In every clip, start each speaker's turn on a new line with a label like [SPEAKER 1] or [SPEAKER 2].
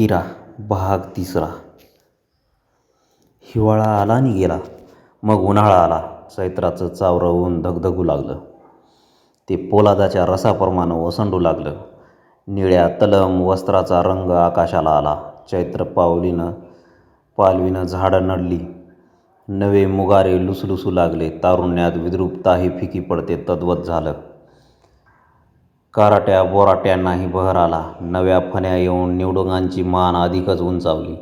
[SPEAKER 1] किरा भाग तिसरा. हिवाळा आला आणि गेला. मग उन्हाळा आला. चैत्राचं चावरं ऊन धगधगू लागलं. ते पोलादाच्या रसाप्रमाणे ओसंडू लागलं. निळ्या तलम वस्त्राचा रंग आकाशाला आला. चैत्र पावलीनं पालवीनं झाडं नडली. नवे मुगारे लुसलुसू लागले. तारुण्यात विद्रुपताही फिकी पडते. तद्वत झालं. काराट्या बोराट्यांनाही बहर आला. नव्या फण्या येऊन निवडुंगांची मान अधिकच उंचावली.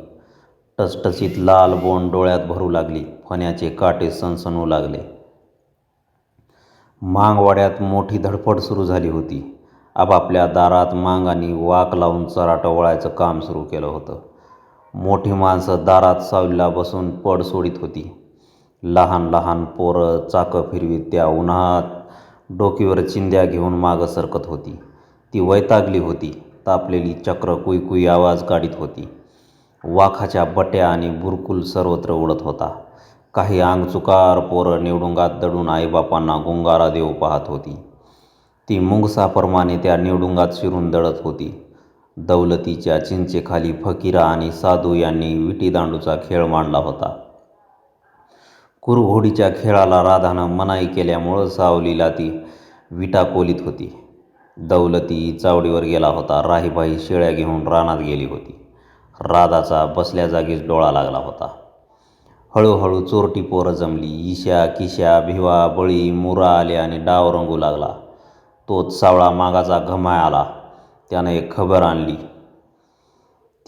[SPEAKER 1] टसटसीत लाल बोंड डोळ्यात भरू लागली. फण्याचे काटे सणसणू लागले. मांगवाड्यात मोठी धडपड सुरू झाली होती. आपापल्या दारात मांगांनी वाक लावून चराटं वळायचं काम सुरू केलं होतं. मोठी माणसं दारात सावलीला बसून पड सोडित होती. लहान लहान पोरं चाकं फिरवीत त्या उन्हात डोकीवर चिंध्या घेऊन मागं सरकत होती. ती वैतागली होती. तापलेली चक्र कुईकुई आवाज काढीत होती. वाखाच्या बट्या आणि बुरकुल सर्वत्र उडत होता. काही अंगचुकार पोरं निवडुंगात दडून आईबापांना गुंगारा देऊ पाहत होती. ती मुंगसाप्रमाणे त्या निवडुंगात शिरून दडत होती. दौलतीच्या चिंचेखाली फकीरा आणि साधू यांनी विटीदांडूचा खेळ मांडला होता. कुरघोडीच्या खेळाला राधानं मनाई केल्यामुळं सावलीला ती विटाकोलीत होती. दौलती चावडीवर गेला होता. राहीबाई शेळ्या घेऊन रानात गेली होती. राधाचा बसल्या जागीच डोळा लागला होता. हळूहळू चोरटी पोरं जमली. ईशा किशा भिवा बळी मुरा आले आणि डाव रंगू लागला. तोच सावळा मागाचा घमाय आला. त्यानं एक खबर आणली.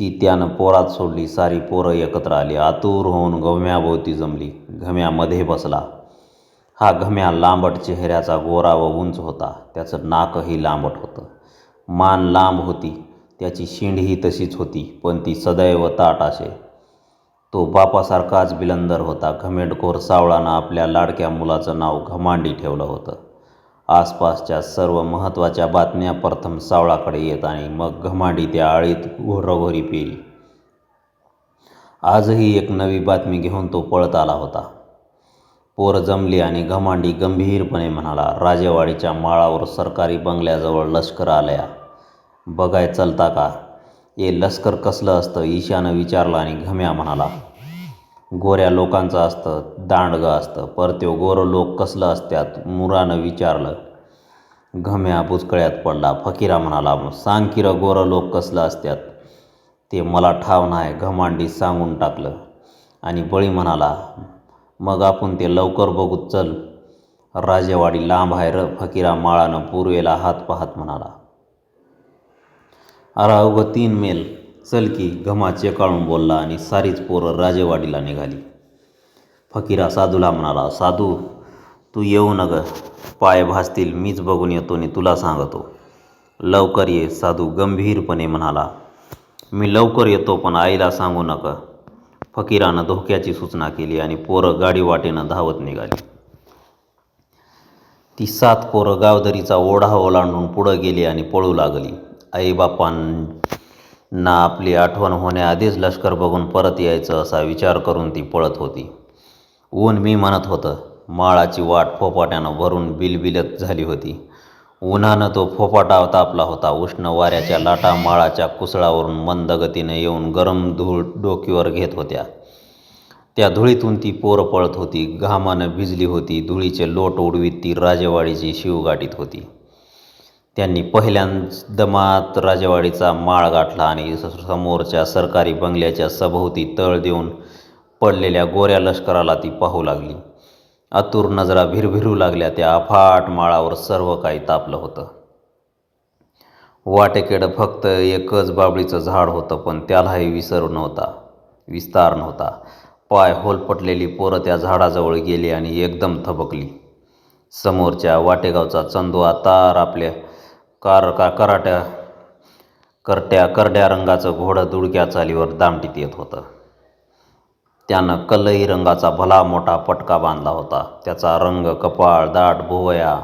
[SPEAKER 1] ती त्यानं पोरात सोडली सारी पोरं एकत्र आली. आतूर होऊन घम्याभोवती जमली. घम्यामध्ये बसला. हा घम्या लांबट चेहऱ्याचा गोरा व उंच होता. त्याचं नाकही लांबट होतं. मान लांब होती. त्याची शिंडही तशीच होती पण ती सदैव ताट असे. तो बापासारखाच बिलंदर होता. घमेडखोर सावळानं आपल्या लाडक्या मुलाचं नाव घमांडी ठेवलं होतं. आसपासच्या सर्व महत्त्वाच्या बातम्या प्रथम सावळाकडे येत आणि मग घमांडी त्या आळीत घोरघोरी पेली. आजही एक नवी बातमी घेऊन तो पळत आला होता. पोर जमली आणि घमांडी गंभीरपणे म्हणाला राजेवाडीच्या माळावर सरकारी बंगल्याजवळ लष्कर आल्या. बघाय चलता का? हे लष्कर कसलं असतं? ईशानं विचारलं आणि घम्या म्हणाला गोऱ्या लोकांचं असतं दांडगं असतं. परत्यो गोरं लोक कसलं असत्यात मुरानं विचारलं. घम्या बुचकळ्यात पडला. फकीरा म्हणाला सांग किरं गोरं लोक कसलं असत्यात? ते मला ठाव नाही घमांडी सांगून टाकलं. आणि बळी म्हणाला मग आपण ते लवकर बघू चल. राजेवाडी लांब आहे र फकीरा माळानं पूर्वेला हात पाहत म्हणाला अरा अवघं तीन मेल. चल की घमाचे चेकाळून बोलला आणि सारीच पोरं राजेवाडीला निघाली. फकीरा साधूला म्हणाला साधू तू येऊ नग. पाय भासतील मीच बघून येतो आणि तुला सांगतो. लवकर ये साधू गंभीरपणे म्हणाला. मी लवकर येतो पण आईला सांगू नका. फकीरानं धोक्याची सूचना केली आणि पोरं गाडी वाटेनं धावत निघाली. ती सात पोरं गावदरीचा ओढा ओलांडून पुढं गेली आणि पळू लागली. आईबापां ना आपली आठवण होण्याआधीच लष्कर बघून परत यायचं असा विचार करून ती पळत होती. ऊन मी म्हणत होतं माळाची वाट फोपाट्यानं भरून बिलबिलत झाली होती. उन्हानं तो फोपाटा तापला होता उष्ण वाऱ्याच्या लाटा माळाच्या कुसळावरून मंद गतीनं येऊन गरम धूळ डोकीवर घेत होत्या. त्या धुळीतून ती पोरं पळत होती घामानं भिजली होती धुळीचे लोट उडवीत ती राजेवाडीची शिव गाठीत होती. त्यांनी पहिल्यांच दमात राजेवाडीचा माळ गाठला आणि समोरच्या सरकारी बंगल्याच्या सभोवती तळ देऊन पडलेल्या गोऱ्या लष्कराला ती पाहू लागली. आतुर नजरा भिरभिरू लागल्या त्या अफाट माळावर सर्व काही तापलं होतं. वाटेकडं फक्त एकच बाबळीचं झाड होतं पण त्यालाही विसर नव्हता विस्तार नव्हता. पाय होलपटलेली पोरं त्या झाडाजवळ गेली आणि एकदम थबकली. समोरच्या वाटेगावचा चंदू आतार आपल्या कार का कराट्या करट्या करड्या रंगाचं घोडं दुडक्या चालीवर दामटीत येत होतं. त्यानं कलई रंगाचा भला मोठा पटका बांधला होता. त्याचा रंग कपाळ दाट भुवया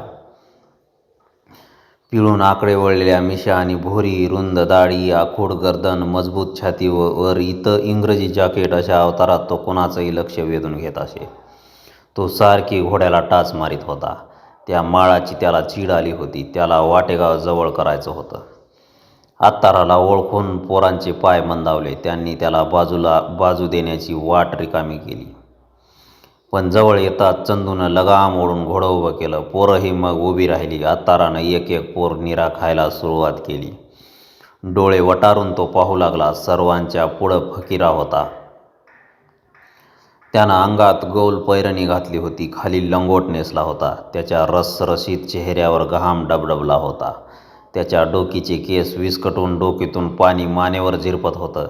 [SPEAKER 1] पिळून आकडे वळलेल्या मिशा आणि भोरी रुंद दाढी आखूड गर्दन मजबूत छाती व वर इथं इंग्रजी जॅकेट अशा अवतारात तो कोणाचंही लक्ष वेधून घेत असे. तो सारखी घोड्याला टाच मारीत होता. त्या माळाची त्याला चीड आली होती त्याला वाटेगाव जवळ करायचं होतं. आत्ताराला ओळखून पोरांचे पाय मंदावले त्यांनी त्याला बाजूला बाजू देण्याची वाट रिकामी केली. पण जवळ येताच चंदूनं लगाम ओढून घोडं उभं केलं पोरंही मग उभी राहिली. आत्तारानं एक एक पोर निरा खायला सुरुवात केली. डोळे वटारून तो पाहू लागला सर्वांच्या पुढं फकीरा होता. त्यानं अंगात गोल पैरणी घातली होती खाली लंगोट नेसला होता त्याच्या रसरशीत चेहऱ्यावर घाम डबडबला होता त्याच्या डोकीचे केस विस्कटून डोकीतून पाणी मानेवर झिरपत होतं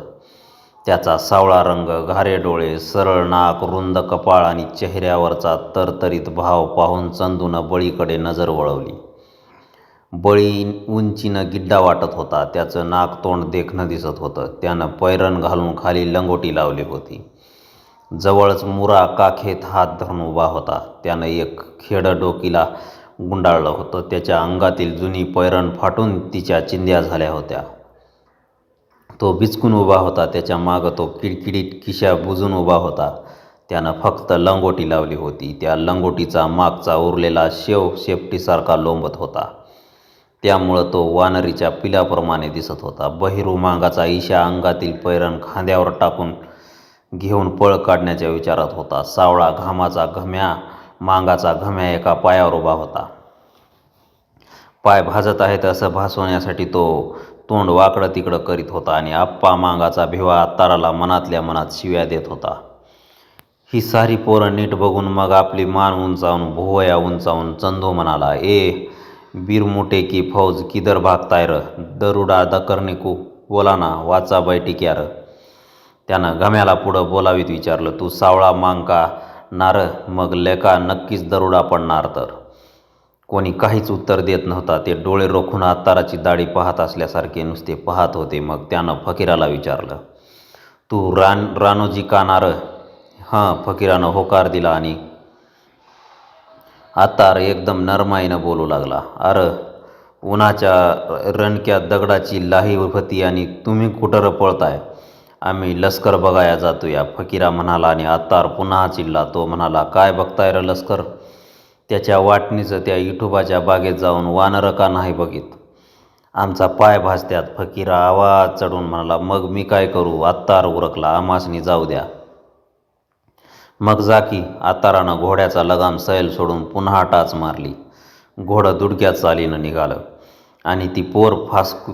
[SPEAKER 1] त्याचा सावळा रंग घारे डोळे सरळ नाक रुंद कपाळ आणि चेहऱ्यावरचा तरतरीत भाव पाहून चंदूनं बळीकडे नजर वळवली. बळी उंचीनं गिड्डा वाटत होता त्याचं नाक तोंड देखणं दिसत होतं त्यानं पैरण घालून खाली लंगोटी लावली होती. जवळच मुरा काखेत हात धरून उभा होता. त्यानं एक खेडं डोकीला गुंडाळलं होतं. त्याच्या अंगातील जुनी पैरण फाटून तिच्या चिंध्या झाल्या होत्या. तो बिचकून उभा होता. त्याच्या मागं तो किडकिडीत किशा बुजून उभा होता. त्यानं फक्त लंगोटी लावली होती. त्या लंगोटीचा मागचा उरलेला शेव शेपटीसारखा लोंबत होता. त्यामुळं तो वानरीच्या पिलाप्रमाणे दिसत होता. बहिरू मांगाचा ईशा अंगातील पैरण खांद्यावर टाकून घेऊन पळ काढण्याच्या विचारात होता. सावळा घामाचा घम्या मांगाचा घम्या एका पायावर उभा होता. पाय भाजत आहेत असं भासवण्यासाठी तो तोंड वाकडं तिकडं करीत होता आणि आप्पा मांगाचा भिवा ताराला मनातल्या मनात शिव्या देत होता. ही सारी पोरं नीट बघून मग आपली मान उंचावून भुवया उंचावून चंदू म्हणाला ए बिरमुटे की फौज किदर भागताय र? दरुडा दकर्निकू बोला ना वाचा बैठिक्यार त्यानं गम्याला पुढं बोलावीत विचारलं तू सावळा मांग का? नार मग लेका नक्कीच दरोडा पडणार तर. कोणी काहीच उत्तर देत नव्हता. ते डोळे रोखून आत्ताराची दाढी पाहत असल्यासारखे नुसते पाहत होते. मग त्यानं फकीराला विचारलं तू रान रानोजी का नार? हां फकीरानं होकार दिला आणि आत्तार एकदम नरमाईनं बोलू लागला अरे उन्हाच्या रणक्या दगडाची लाही होती आणि तुम्ही कुठं पळताय आम्ही लष्कर बघाया जातो या फकीरा म्हणाला आणि आत्तार पुन्हा चिडला. तो म्हणाला काय बघताय र लष्कर? त्याच्या वाटणीचं त्या इठोबाच्या बागेत जाऊन वानरं का नाही बघित? आमचा पाय भाजत्यात फकीरा आवाज चढून म्हणाला मग मी काय करू? आत्तार उरकला. आमासनी जाऊ द्या. मग जा की घोड्याचा लगाम सैल सोडून पुन्हा टाच मारली. घोडं दुडक्यात चालीनं निघालं आणि ती पोर फासकू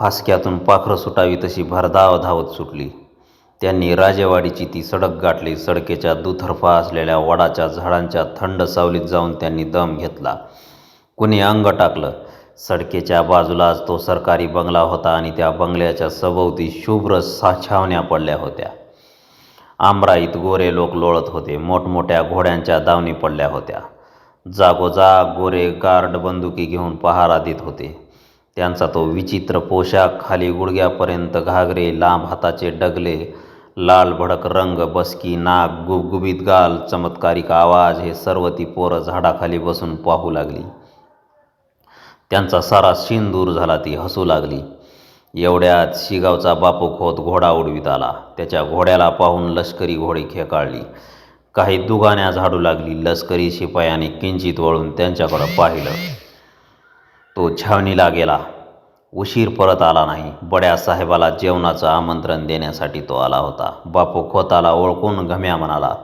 [SPEAKER 1] फासक्यातून पाखरं सुटावी तशी भरधाव धावत सुटली. त्यांनी राजेवाडीची ती सडक गाठली. सडकेच्या दुतर्फा असलेल्या वडाच्या झाडांच्या थंड सावलीत जाऊन त्यांनी दम घेतला. कुणी अंग टाकलं? सडकेच्या बाजूलाच तो सरकारी बंगला होता आणि त्या बंगल्याच्या सभोवती शुभ्र साछावण्या पडल्या होत्या. आमराईत गोरे लोक लोळत होते. मोठमोठ्या घोड्यांच्या दावणी पडल्या होत्या. जागोजाग गोरे गार्ड बंदुकी घेऊन पहारा देत होते. त्यांचा तो विचित्र पोशाख खाली गुडघ्यापर्यंत घागरे लांब हाताचे डगले लाल भडक रंग बसकी नाक गुबगुबीत गाल चमत्कारिक आवाज हे सर्व ती पोरं झाडाखाली बसून पाहू लागली. त्यांचा सारा शीन दूर झाला ती हसू लागली. एवढ्यात शिगावचा बापू खोत घोडा उडवीत आला. त्याच्या घोड्याला पाहून लष्करी घोडी खेकाळली. काही दुगाण्या झाडू लागली. लष्करी शिपायाने किंचित वळून त्यांच्याकडं पाहिलं. तो छावणीला गेला. उशीर परत आला नाही. बड्या साहेबाला जेवणाचं आमंत्रण देण्यासाठी तो आला होता. बापू खोताला ओळखून घम्या म्हणाला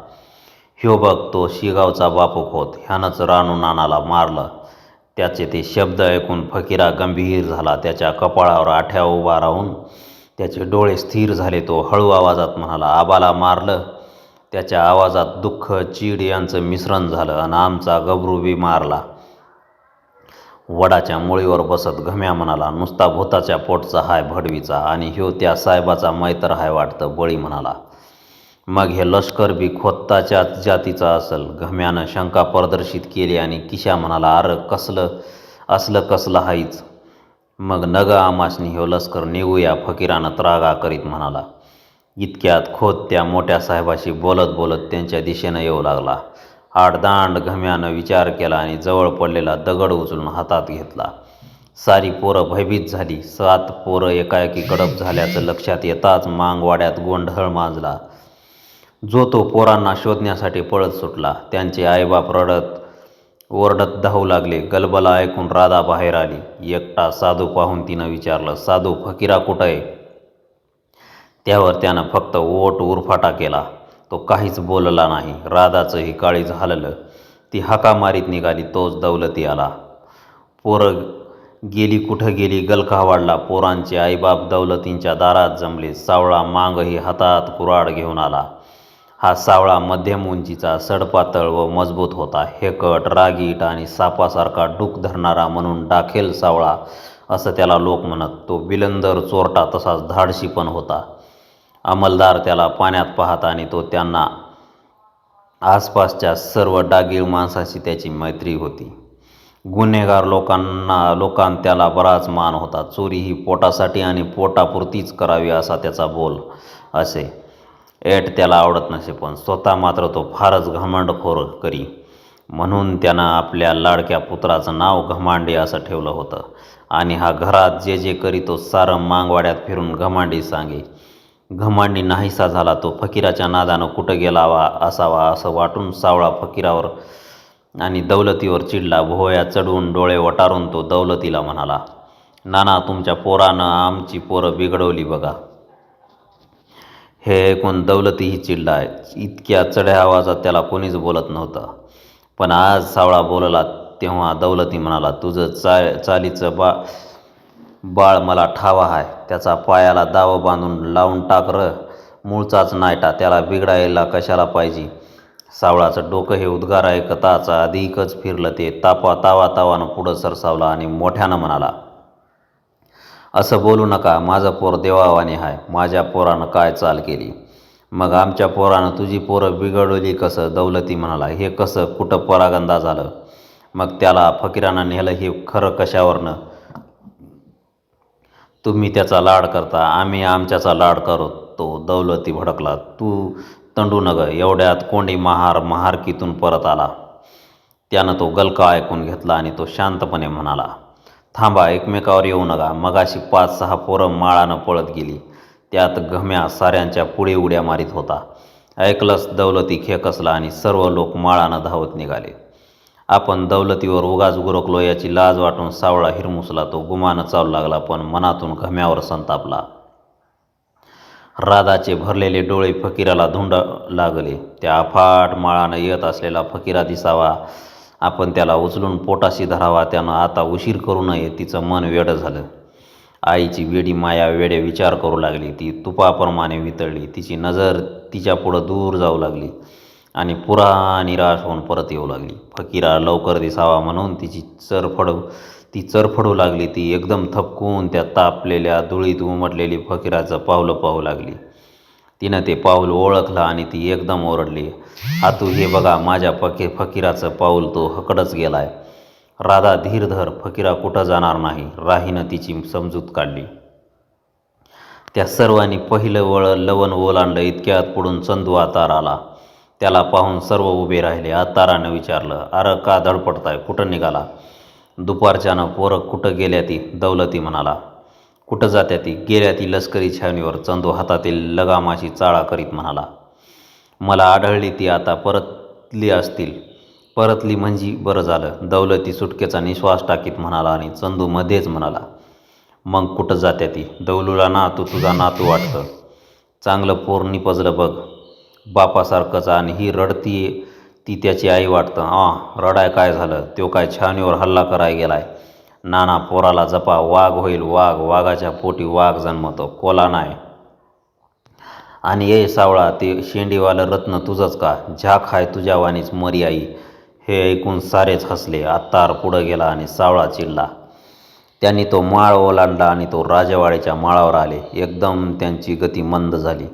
[SPEAKER 1] ह्यो बघ तो शिगावचा बापू खोत. ह्यानंच रानू नानाला मारलं. त्याचे ते शब्द ऐकून फकीरा गंभीर झाला. त्याच्या कपाळावर आठ्या उभा राहून त्याचे डोळे स्थिर झाले. तो हळू आवाजात म्हणाला आबाला मारलं? त्याच्या आवाजात दुःख चीड यांचं मिश्रण झालं आणि आमचा गबरू बी मारला. वडाच्या मुळीवर बसत घम्या म्हणाला नुसता भूताच्या पोटचा हाय भडवीचा आणि ह्यो त्या साहेबाचा मैत्र हाय वाटतं बळी म्हणाला. मग हे लष्कर बी खोत्ताच्या जातीचा असल. घम्यानं शंका प्रदर्शित केली आणि किशा म्हणाला अरे कसलं असलं कसलं हाईच. मग नग आमाशनी ह्यो लष्कर निघूया फकीरानं त्रागा करीत म्हणाला. इतक्यात खोत त्या मोठ्या साहेबाशी बोलत बोलत त्यांच्या दिशेनं येऊ लागला. आडदांड घम्यानं विचार केला आणि जवळ पडलेला दगड उचलून हातात घेतला. सारी पोरं भयभीत झाली. सात पोरं एकाएकी गडप झाल्याचं लक्षात येताच मांगवाड्यात गोंधळ माजला. जो तो पोरांना शोधण्यासाठी पळत सुटला. त्यांचे आईबाप रडत ओरडत धावू लागले. गलबला ऐकून राधा बाहेर आली. एकटा साधू पाहून तिनं विचारलं साधू फकीरा कुठं आहे? त्यावर त्यानं फक्त ओट उरफाटा केला. तो काहीच बोलला नाही. राधाचंही काळीज हललं ती हाका मारीत निघाली तोच दौलती आला. पोरं गेली कुठं गेली गलका वाढला. पोरांचे आईबाप दौलतींच्या दारात जमले. सावळा मांगही हातात कुराड घेऊन आला. हा सावळा मध्यम उंचीचा सडपातळ व मजबूत होता. हेकट रागीट आणि सापासारखा डूक धरणारा म्हणून डाखेल सावळा असं त्याला लोक म्हणत. तो बिलंदर चोरटा तसाच धाडशी पण होता. अंमलदार त्याला पाण्यात पाहत आणि तो त्यांना आसपासच्या सर्व डागीळ माणसाशी त्याची मैत्री होती. गुन्हेगार लोकांना लोकां त्याला बराच मान होता. चोरी ही पोटासाठी आणि पोटापुरतीच करावी असा त्याचा बोल असे. एट त्याला आवडत नसे पण स्वतः मात्र तो फारच घमंडखोर करी. म्हणून त्यानं आपल्या लाडक्या पुत्राचं नाव घमांडी असं ठेवलं होतं. आणि हा घरात जे जे करी तो सारं मांगवाड्यात फिरून घमांडी सांगे. घमांडी नाहीसा झाला तो. फकीराच्या नादानं कुठं गेलावा असावा असं वाटून सावळा फकीरावर आणि दौलतीवर चिडला. भोवया चढवून डोळे वटारून तो दौलतीला म्हणाला नाना तुमच्या पोरानं आमची पोरं बिघडवली बघा. हे ऐकून दौलतीही चिडला. इतक्या चढ्या आवाजात त्याला कोणीच बोलत नव्हतं. पण आज सावळा बोलला तेव्हा दौलती म्हणाला तुझं चा चालीचं बा बाळ मला ठावा आहे त्याचा पायाला दाव बांधून लावून टाक र. मूळचाच नायटा त्याला बिघडायला कशाला पाहिजे? सावळाचं डोकं हे उद्गार ऐकताच अधिकच फिरलं ते. तापा तावा तावानं पुढं सरसावला आणि मोठ्यानं म्हणाला असं बोलू नका माझं पोर देवावाने आहे माझ्या पोरानं काय चाल केली? मग आमच्या पोरानं तुझी पोरं बिघडवली कसं? दौलती म्हणाला हे कसं? कुठं परागंदा झालं? मग त्याला फकीरानं नेलं हे खरं कशावरनं? तुम्ही त्याचा लाड करता आम्ही आमच्याचा लाड करतो दौलती भडकला. तू तंडू नग एवढ्यात कोंडी महार महारकीतून परत आला. त्यानं तो गलका ऐकून घेतला आणि तो शांतपणे म्हणाला थांबा एकमेकावर येऊ नका. मगाशी पाच सहा पोरं माळानं पळत गेली. त्यात घम्या साऱ्यांच्या पुढे उड्या मारीत होता. ऐकलंच दौलती खेकसला आणि सर्व लोक माळानं धावत निघाले. आपण दौलतीवर उगाच गुरकलो याची लाज वाटून सावळा हिरमुसला तो गुमानं चालू लागला पण मनातून घम्यावर संतापला. राधाचे भरलेले डोळे फकीराला धुंड लागले. त्या अफाट माळानं येत असलेला फकीरा दिसावा. आपण त्याला उचलून पोटाशी धरावा. त्यानं आता उशीर करू नये तिचं मन वेडं झालं. आईची वेडी माया वेडे विचार करू लागली. ती तुपाप्रमाणे वितळली. तिची नजर तिच्या पुढं दूर जाऊ लागली. आणि पुरा निराश होऊन परत येऊ लागली. फकीरा लवकर दिसावा म्हणून तिची चरफड ती चरफडू लागली. ती एकदम थपकून त्या तापलेल्या धुळीत उमटलेली फकीराचं पावलं पाहू लागली. तिनं ते पाऊल ओळखलं आणि ती एकदम ओरडली. आतू हे बघा माझ्या फकी फकीराचं पाऊल तो हकडच गेलाय. राधा धीर धर फकीरा कुठं जाणार नाही राहीनं तिची समजूत काढली. त्या सर्वांनी पहिलं वळ लवण ओलांडलं. इतक्यात पुढून चंदू आतार आला. त्याला पाहून सर्व उभे राहिले. आतारानं विचारलं अरे का धडपडताय? कुठं निघाला? दुपारच्यानं पोरं कुठं गेल्या ती? दौलती म्हणाला. कुठं जात्या ती? गेल्या ती लष्करी छावणीवर. चंदू हातातील लगामाची चाळा करीत म्हणाला. मला आढळली ती आता परतली असतील. परतली म्हणजे बरं झालं. दौलती सुटकेचा निश्वास टाकीत म्हणाला आणि चंदू मध्येच म्हणाला मग कुठं जात्या ती? दौलूला ना तू तुझा नातू वाटतं. चांगलं पोर निपजलं बघ. बापासारखंच आणि ही रडती ती त्याची आई वाटतं आ रडाय काय झालं? तो काय छावणीवर हल्ला कराय गेलाय. नाना पोराला जपा वाघ होईल वाघ वाघाच्या पोटी वाघ जन्मतो कोला नाही आणि ये सावळा ते शेंडीवालं रत्न तुझंच का? झाक हाय तुझ्या वाणीच मरी आई. हे ऐकून सारेच हसले आत्तार पुढं गेला आणि सावळा चिडला. त्यांनी तो माळ ओलांडला आणि तो राजवाड्याच्या माळावर आले. एकदम त्यांची गती मंद झाली.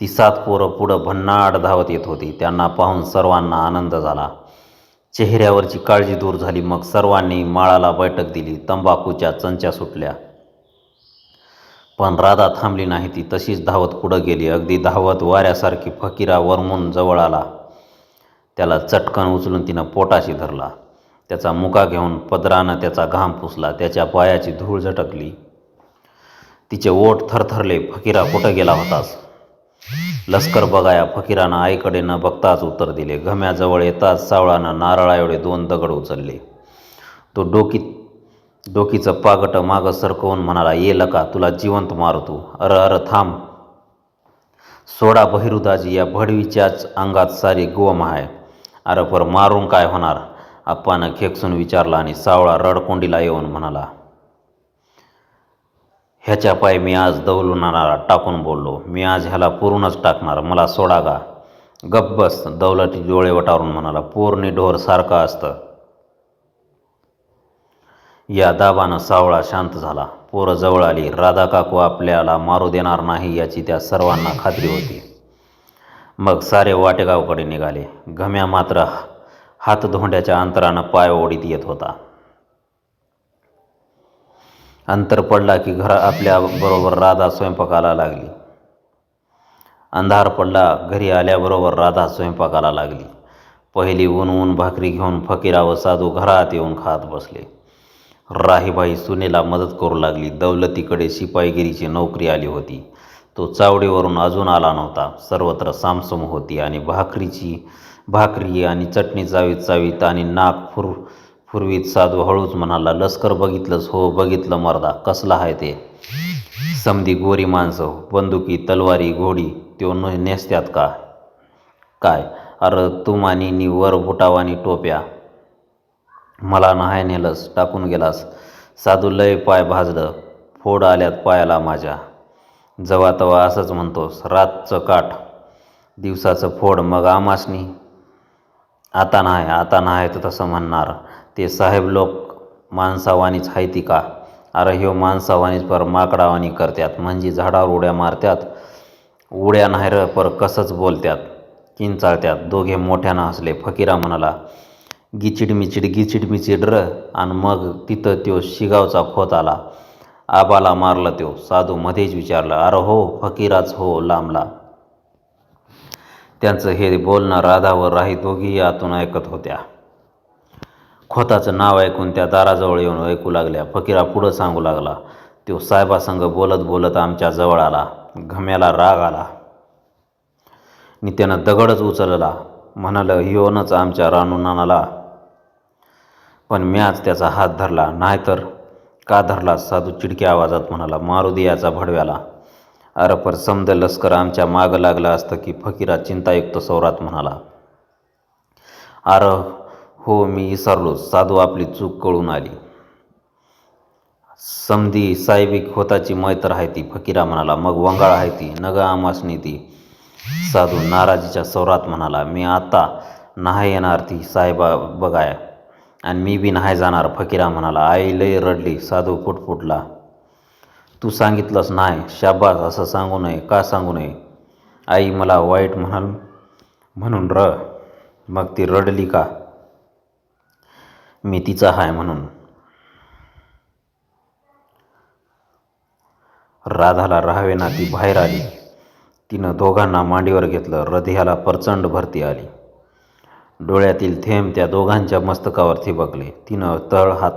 [SPEAKER 1] ती सात पोरं पुढं भन्नाट धावत येत होती. त्यांना पाहून सर्वांना आनंद झाला. चेहऱ्यावरची काळजी दूर झाली. मग सर्वांनी माळाला बैठक दिली. तंबाखूच्या चंच्या सुटल्या. पण राधा थांबली नाही. ती तशीच धावत पुढं गेली. अगदी धावत वाऱ्यासारखी फकीरा वरमून जवळ आला. त्याला चटकन उचलून तिनं पोटाशी धरला. त्याचा मुका घेऊन पदरानं त्याचा घाम पुसला. त्याच्या पायाची धूळ झटकली. तिचे ओठ थरथरले. फकीरा कुठं गेला होतास? लष्कर बघाया फकीरानं आईकडे न बघताच उत्तर दिले. घम्याजवळ येताच सावळानं नारळा एवढे दोन दगड उचलले. तो डोकी डोकीचं पागट मागं सरकवून म्हणाला ये लका तुला जिवंत मारतो. अर अर थांब. सोडा बहिरुदाजी या भडवीच्याच अंगात सारी गोम आहे. अरे पर मारून काय होणार? आप्पानं खेकसून विचारला आणि सावळा रडकोंडीला येऊन म्हणाला ह्याच्या पाय मी आज दौलनाला टाकून बोललो. मी आज ह्याला पुरूनच टाकणार. मला सोडा गा. गप्पस दौलती डोळे वटारून म्हणाला पोरणी ढोर सारखं असतं. या दाबानं सावळा शांत झाला. पोरं जवळ आली. राधा काकू आपल्याला मारू देणार नाही याची त्या सर्वांना खात्री होती. मग सारे वाटेगावकडे निघाले. घम्या मात्र हातधोंड्याच्या अंतरानं पाय ओढीत येत होता. अंतर पडला की घरा आपल्या बरोबर राधा स्वयंपाकाला लागली. अंधार पडला घरी आल्याबरोबर राधा स्वयंपाकाला लागली. पहिली ऊन ऊन भाकरी घेऊन फकीरा व साधू घरात येऊन खात बसले. राहीबाई सुनेला मदत करू लागली. दौलतीकडे शिपाईगिरीची नोकरी आली होती. तो चावडीवरून अजून आला नव्हता. सर्वत्र सामसम होती आणि भाकरीची भाकरी आणि चटणी चावीत चावीत आणि नाक फुर पूर्वीच साधू हळूच म्हणाला लष्कर बघितलंच हो बघितलं मर्दा कसला आहे ते? समधी गोरी माणसं बंदुकी तलवारी घोडी त्यो न नेसत्यात का? काय? अरे तुमानी नी वर बुटावानी टोप्या. मला नाही नेलंस टाकून गेलास. साधू लय पाय भाजलं फोड आल्यात पायाला माझ्या. जवा तवा असंच म्हणतोस रातचं काठ दिवसाचं फोड मग आमासनी. आता नाही आता नाही तर तसं म्हणणार. ते साहेब लोक माणसावानीच हायती का? अरे ह्यो माणसावानीच पर माकडावानी करत्यात. म्हणजे झाडावर उड्या मारत्यात. उड्या नाही र पर कसंच बोलत्यात. किंचाळत्यात. दोघे मोठ्यानं हसले. फकीरा म्हणाला गिचिड मिचिड गिचिड मिचिड र. आणि मग तिथं त्यो शिगावचा खोत आला. आबाला मारलं त्यो. साधू मध्येच विचारलं अरे हो फकीराच हो लांबला. त्यांचं हे बोलणं राधावर राही दोघीही आतून ऐकत होत्या. खोताचं नाव ऐकून त्या दाराजवळ येऊन ऐकू लागल्या. फकीरा पुढं सांगू लागला तो साहेबासंग बोलत बोलत आमच्या जवळ आला. घम्याला राग आला. नि त्यानं दगडच उचलला. म्हणालं येऊनच आमच्या रानुनानाला पण म्याच त्याचा हात धरला. नाहीतर का धरला? साधू चिडक्या आवाजात म्हणाला मारुदियाचा भडव्याला. अरे पर समद लष्कर आमच्या मागं लागलं असतं की फकीरा चिंतायुक्त सौरात म्हणाला. अरे हो मी विसरलो साधू आपली चूक कळून आली. समधी साहेबिक होताची मैत्र आहे ती फकीरा म्हणाला मग वंगाळ आहे ती. नग आमासनी ती. साधू नाराजीच्या सौरात म्हणाला मी आता नाही येणार ती. साहेबा बघाय आणि मी बी नाही जाणार फकीरा म्हणाला. आई लय रडली. साधू फुटफुटला तू सांगितलंस नाही. शाबास असं सांगू नये. का सांगू नये? आई मला वाईट म्हणाल म्हणून र मग ती रडली का? मी तिचा हाय म्हणून. राधाला राहावेना ती बाहेर आली. तिनं दोघांना मांडीवर घेतलं हृदयाला प्रचंड भरती आली. डोळ्यातील थेंब त्या दोघांच्या मस्तकावर थिबकले तिनं तळहात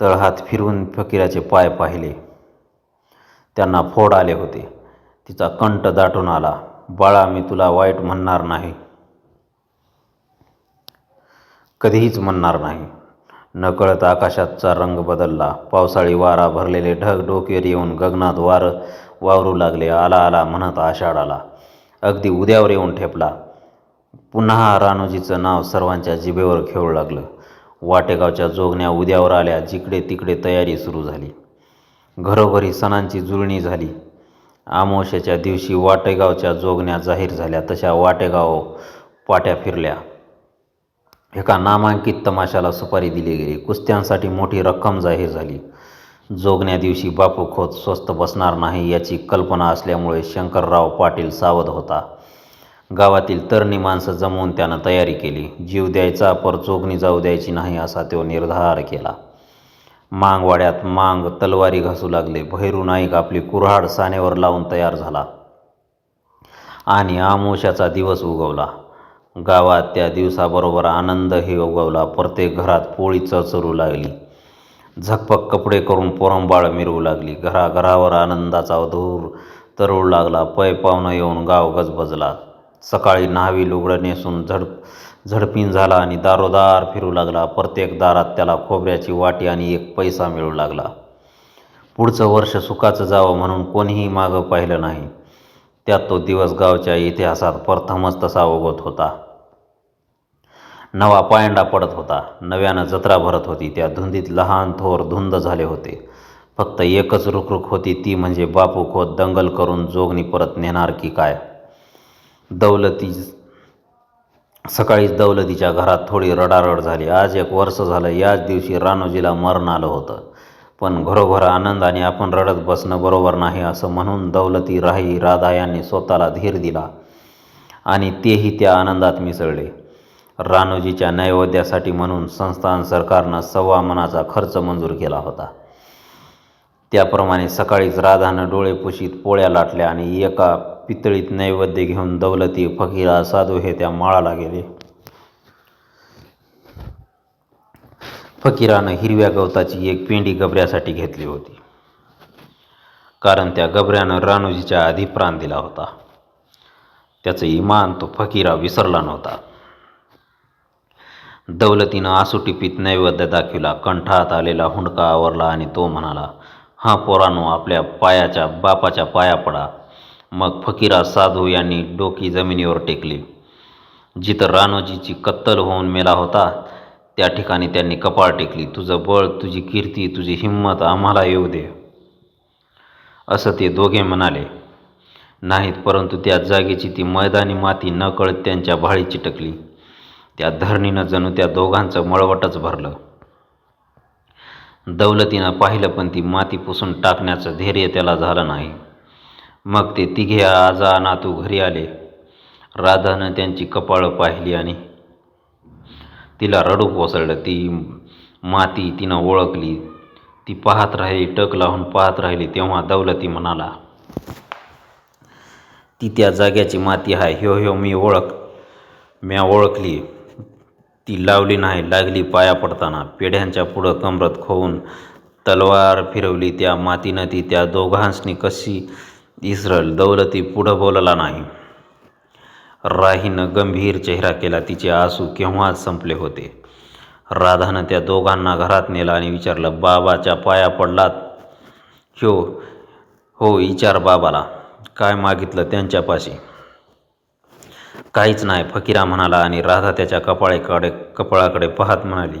[SPEAKER 1] तळहात फिरून फकीराचे पाय पाहिले. त्यांना फोड आले होते. तिचा कंठ दाटून आला. बाळा मी तुला वाईट म्हणणार नाही. कधीच म्हणणार नाही. नकळत आकाशाचा रंग बदलला. पावसाळी वारा भरलेले ढग डोक्यावर येऊन गगनात वार वावरू लागले. आला आला म्हणत आषाढ आला. अगदी उद्यावर येऊन ठेपला. पुन्हा रानोजीचं नाव सर्वांच्या जिभेवर खेळू लागलं. वाटेगावच्या जोगण्या उद्यावर आल्या. जिकडे तिकडे तयारी सुरू झाली. घरोघरी सणांची जुळणी झाली. आमोशाच्या दिवशी वाटेगावच्या जोगण्या जाहीर झाल्या. तशा वाटेगाव पाट्या फिरल्या. एका नामांकित तमाशाला सुपारी दिली गेली. कुस्त्यांसाठी मोठी रक्कम जाहीर झाली. जोगण्या दिवशी बापू खोत स्वस्त बसणार नाही याची कल्पना असल्यामुळे शंकरराव पाटील सावध होता. गावातील तरणी माणसं जमवून त्यानं तयारी केली. जीव द्यायचा पर जोगणी जाऊ द्यायची नाही असा तो निर्धार केला. मांगवाड्यात मांग तलवारी घासू लागले. भैरू नाईक आपली कुऱ्हाड सानेवर लावून तयार झाला आणि आमोशाचा दिवस उगवला. गावात त्या दिवसाबरोबर आनंदही उगवला प्रत्येक घरात पोळी चचरू लागली. झकपक कपडे करून पोरंबाळ मिरवू लागली. घराघरावर आनंदाचा धूर तरुळ लागला. पै पाहुणं येऊन गाव गजबजला. सकाळी न्हावी लुगडं नेसून झड झडपीन झाला आणि दारोदार फिरू लागला. प्रत्येक दारात त्याला खोबऱ्याची वाटी आणि एक पैसा मिळू लागला. पुढचं वर्ष सुखाचं जावं म्हणून कोणीही मागं पाहिलं नाही. त्यात तो दिवस गावच्या इतिहासात प्रथमच तसा उगवत होता. नवा पायंडा पडत होता. नव्यानं जत्रा भरत होती. त्या धुंदीत लहान थोर धुंद झाले होते. फक्त एकच रुखरुख होती ती म्हणजे बापू खोत दंगल करून जोगणी परत नेणार की काय? दौलती सकाळीच दौलतीच्या घरात थोडी रडारड झाली. आज एक वर्ष झालं याच दिवशी रानोजीला मरण आलं होतं. पण घरोघर आनंद आणि आपण रडत बसणं बरोबर नाही असं म्हणून दौलती राही राधा यांनी स्वतःला धीर दिला आणि तेही त्या आनंदात मिसळले. रानोजीच्या नैवेद्यासाठी म्हणून संस्थान सरकारनं सव्वा मनाचा खर्च मंजूर केला होता. त्याप्रमाणे सकाळीच राधानं डोळे पुशीत पोळ्या लाटल्या आणि एका पितळीत नैवेद्य घेऊन दौलती फकीरा साधू हे त्या माळाला गेले. फकीरानं हिरव्या गवताची एक पेंडी गबऱ्यासाठी घेतली होती. कारण त्या गबऱ्यानं रानोजीच्या आधी प्राण दिला होता. त्याचं इमान तो फकीरा विसरला नव्हता. दौलतीनं आसुटीपीत नैवेद्य दाखविला कंठात आलेला हुंडका आवरला आणि तो म्हणाला हा पोरानो आपल्या पायाच्या बापाच्या पाया पडा. मग फकीरा साधू यांनी डोकी जमिनीवर टेकली जिथं रानोजीची कत्तल होऊन मेला होता त्या ठिकाणी त्यांनी कपाळ टेकली. तुझं बळ तुझी कीर्ती तुझी हिंमत आम्हाला येऊ दे. असं ते दोघे म्हणाले. नाहीत परंतु त्या जागेची ती मैदानी माती न कळत त्यांच्या भाळी चिटकली. त्या धरणीनं जणू त्या दोघांचं मळवटच भरलं. दौलतीनं पाहिलं पण ती माती पुसून टाकण्याचं धैर्य त्याला झालं नाही. मग ते तिघे आजा नातू घरी आले. राधानं त्यांची कपाळं पाहिली आणि तिला रडू कोसळलं. ती माती तिनं ओळखली. ती पाहत राहिली टक लावून पाहत राहिली. तेव्हा दौलती म्हणाला ती त्या जाग्याची माती आहे. ह्यो ह्यो मी ओळख म्या ओळखली. ती लावली नाही लागली पाया पडताना. पेढ्यांच्या पुढं कमरत खोवून तलवार फिरवली त्या मातीनं. ती त्या दोघांसनी कशी इसरल? दौलती पुढं बोलला नाही. राहीनं गंभीर चेहरा केला तिचे आसू केव्हाच संपले होते. राधानं त्या दोघांना घरात नेलं आणि विचारलं बाबाच्या पाया पडलात? ह्यो हो विचार बाबाला. काय मागितलं त्यांच्यापाशी? काहीच नाही फकीरा म्हणाला आणि राधा त्याच्या कपाळेकडे कपाळाकडे पाहत म्हणाली.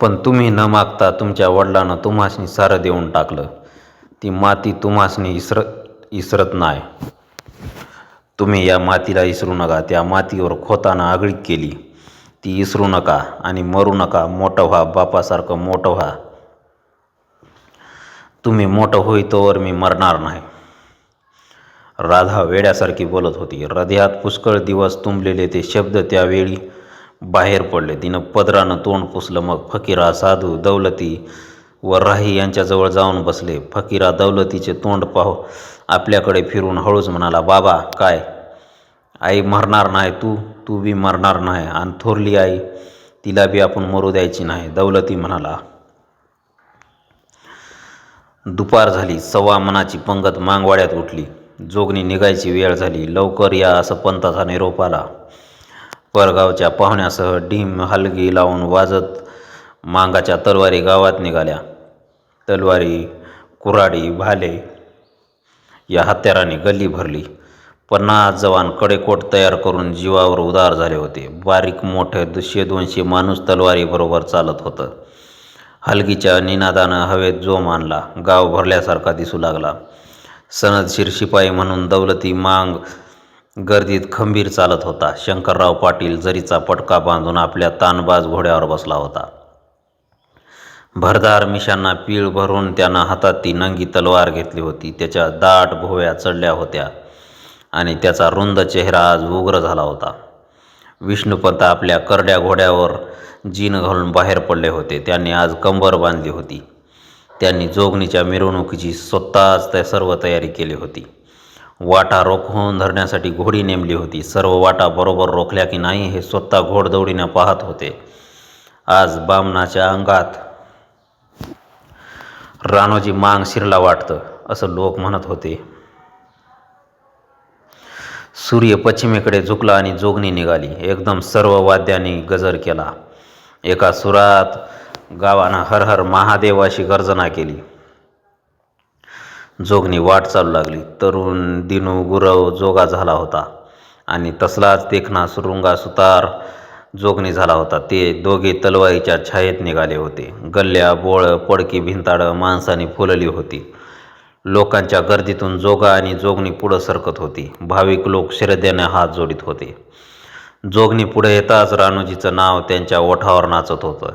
[SPEAKER 1] पण तुम्ही न मागता तुमच्या वडिलांना तुम्हासनी सारं देऊन टाकलं. ती माती तुम्हासनी इसर इसरत नाही तुम्ही या मातीला इसरू नका त्या मातीवर खोतानं आगळीक केली. ती इसरू नका आणि मरू नका मोठं व्हा बापासारखं मोठं व्हा. तुम्ही मोठं होईतोवर मी मरणार नाही. राधा वेड्यासारखी बोलत होती. हृदयात पुष्कळ दिवस तुंबलेले ते शब्द त्यावेळी बाहेर पडले. तिनं पदरानं तोंड पुसलं मग फकीरा साधू दौलती व राही यांच्याजवळ जाऊन बसले. फकीरा दौलतीचे तोंड पाहू आपल्याकडे फिरून हळूच म्हणाला बाबा काय? आई मरणार नाही तू तू बी मरणार नाही आणि थोरली आई तिला बी आपण मरू द्यायची नाही. दौलती म्हणाला. दुपार झाली सव्वा मनाची पंगत मांगवाड्यात उठली. जोगणी निघायची वेळ झाली लवकर या असं पंताचा निरोप आला. परगावच्या पाहुण्यासह डीम हलगी लावून वाजत मांगाच्या तलवारी गावात निघाल्या. तलवारी कुराडी भाले या हत्याराने गल्ली भरली. पन्नास जवान कडेकोट तयार करून जीवावर उदार झाले होते. बारीक मोठे दुशे दोनशे माणूस तलवारीबरोबर चालत होतं. हलगीच्या निनादानं हवेत जोम आणला गाव भरल्यासारखा दिसू लागला. सनदशीर शिपाई म्हणून दौलती मांग गर्दीत खंबीर चालत होता. शंकरराव पाटील जरीचा पटका बांधून आपल्या तानबाज घोड्यावर बसला होता. भरदार मिशांना पीळ भरून त्यानं हातात ती नंगी तलवार घेतली होती. त्याच्या दाट भोव्या चढल्या होत्या आणि त्याचा रुंद चेहरा आज उग्र झाला होता. विष्णुपंत आपल्या करड्या घोड्यावर जीन घालून बाहेर पडले होते. त्यांनी आज कंबर बांधली होती. त्यांनी जोगणीच्या मिरवणुकीची स्वतःच त्या सर्व तयारी केली होती. वाटा रोखून धरण्यासाठी घोडी नेमली होती. सर्व वाटा बरोबर रोखल्या की नाही हे स्वतः घोडदौडीनं पाहत होते. आज बामणाच्या अंगात रानोजी मांग शिरला वाटतं असं लोक म्हणत होते. सूर्य पश्चिमेकडे झुकला आणि जोगणी निघाली. एकदम सर्व वाद्यांनी गजर केला. एका सुरात गावानं हर हर महादेव अशी गर्जना केली. जोगणी वाट चालू लागली. तरुण दिनू गुरव जोगा झाला होता. आणि तसलाच देखणा सुरुंगा सुतार जोगणी झाला होता. ते दोघे तलवारीच्या छायेत निघाले होते. गल्ल्या बोळ पडकी भिंताडं माणसाने फुलली होती. लोकांच्या गर्दीतून जोगा आणि जोगणी पुढं सरकत होती. भाविक लोक श्रद्धेने हात जोडीत होते. जोगणी पुढे येताच राणूजीचं नाव त्यांच्या ओठावर नाचत होतं.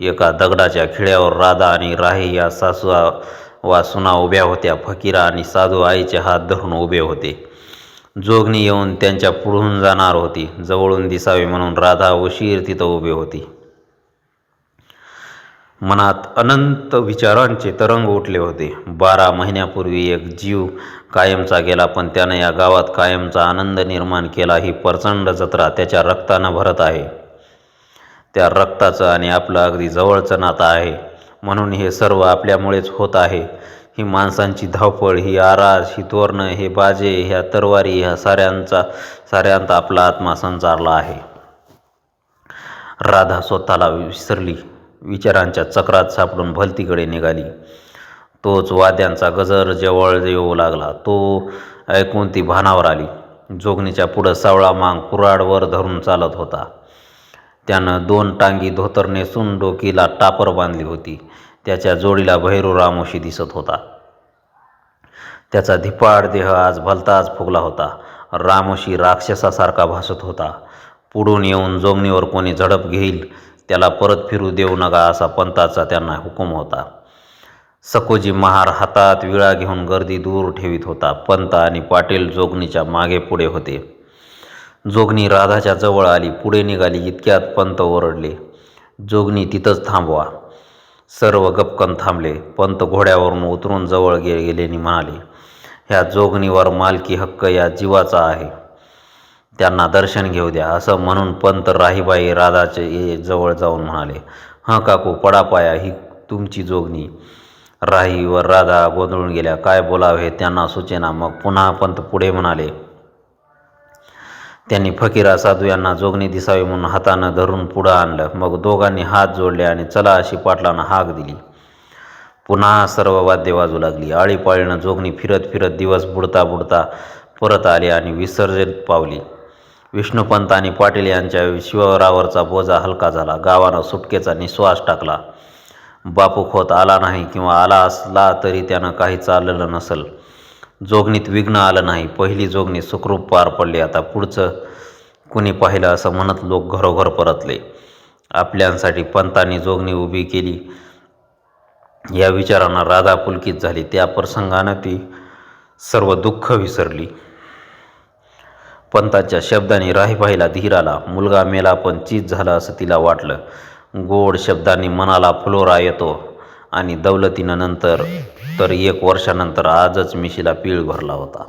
[SPEAKER 1] एका दगडाच्या खिळ्यावर राधा आणि राही या सासू वा सुना उभ्या होत्या. फकीरा आणि साधू आईचे हात धरून उभे होते. जोगणी येऊन त्यांच्या पुढून जाणार होती. जवळून दिसावी म्हणून राधा उशीर तिथं उभी होती. मनात अनंत विचारांचे तरंग उठले होते. बारा महिन्यापूर्वी एक जीव कायमचा गेला पण त्यानं या गावात कायमचा आनंद निर्माण केला. ही प्रचंड जत्रा त्याच्या रक्तानं भरत आहे. त्या रक्ताचं आणि आपलं अगदी जवळचं नातं आहे. म्हणून हे सर्व आपल्यामुळेच होत आहे. ही माणसांची धावपळ ही आरार ही तोरणं हे बाजे ह्या तरवारी ह्या साऱ्यांचा साऱ्यांत आपला आत्मा संचारला आहे. राधा स्वतःला विसरली विचारांच्या चक्रात सापडून भलतीकडे निघाली. तोच वाद्यांचा गजर जवळ येऊ लागला. तो ऐकून ती भानावर आली. जोगणीच्या पुढं सावळा मांग कुराडवर धरून चालत होता. त्यानं दोन टांगी धोतर नेसून डोकीला टापर बांधली होती. त्याच्या जोडीला भैरू रामोशी दिसत होता. त्याचा धिपाड देह आज भलताच फुगला होता. रामोशी राक्षसासारखा भासत होता. पुढून येऊन जोगणीवर कोणी झडप घेईल त्याला परत फिरू देऊ नका असा पंताचा त्यांना हुकूम होता. सकोजी महार हातात विळा घेऊन गर्दी दूर ठेवीत होता. पंत आणि पाटील जोगणीच्या मागे पुढे होते. जोगणी राधाच्या जवळ आली पुढे निघाली इतक्यात पंत ओरडले जोगणी तिथंच थांबवा. सर्व गपकन थांबले. पंत घोड्यावरून उतरून जवळ गे गेलेनी म्हणाले ह्या जोगणीवर मालकी हक्क या जीवाचा आहे. त्यांना दर्शन घेऊ द्या असं म्हणून पंत राहीबाई राधाचे जवळ जाऊन म्हणाले हां काकू पडापाया ही तुमची जोगणी. राही व राधा गोंधळून गेल्या काय बोलावे त्यांना सूचना. मग पुन्हा पंत पुढे म्हणाले त्यांनी फकीरा साधू यांना जोगणी दिसावी म्हणून हातानं धरून पुढं आणलं. मग दोघांनी हात जोडले आणि चला अशी पाटलानं हाक दिली. पुन्हा सर्व वाद्य वाजू लागली. आळीपाळीनं जोगणी फिरत फिरत दिवस बुडता बुडता परत आली आणि विसर्जित पावली. विष्णुपंत आणि पाटील यांच्या शिवरावरचा बोजा हलका झाला. गावानं सुटकेचा निश्वास टाकला. बापू खोत आला नाही किंवा आला असला तरी त्यानं काही चाललेलं नसल. जोगणीत विघ्न आलं नाही. पहिली जोगणी सुखरूप पार पडली. आता पुढचं कुणी पाहिलं असं म्हणत लोक घरोघर परतले. आपल्यांसाठी पंतांनी जोगणी उभी केली. या विचारांना राधा पुलकित झाली. त्या प्रसंगानं ती सर्व दुःख विसरली. पंताच्या शब्दाने राहीबाईला धीर आला मुलगा मेला पण चीज झाला असं तिला वाटलं. गोड शब्दांनी मनाला फुलोरा येतो आणि दौलतीनं नंतर तर एक वर्षानंतर आजच मिशीला पीळ भरला होता.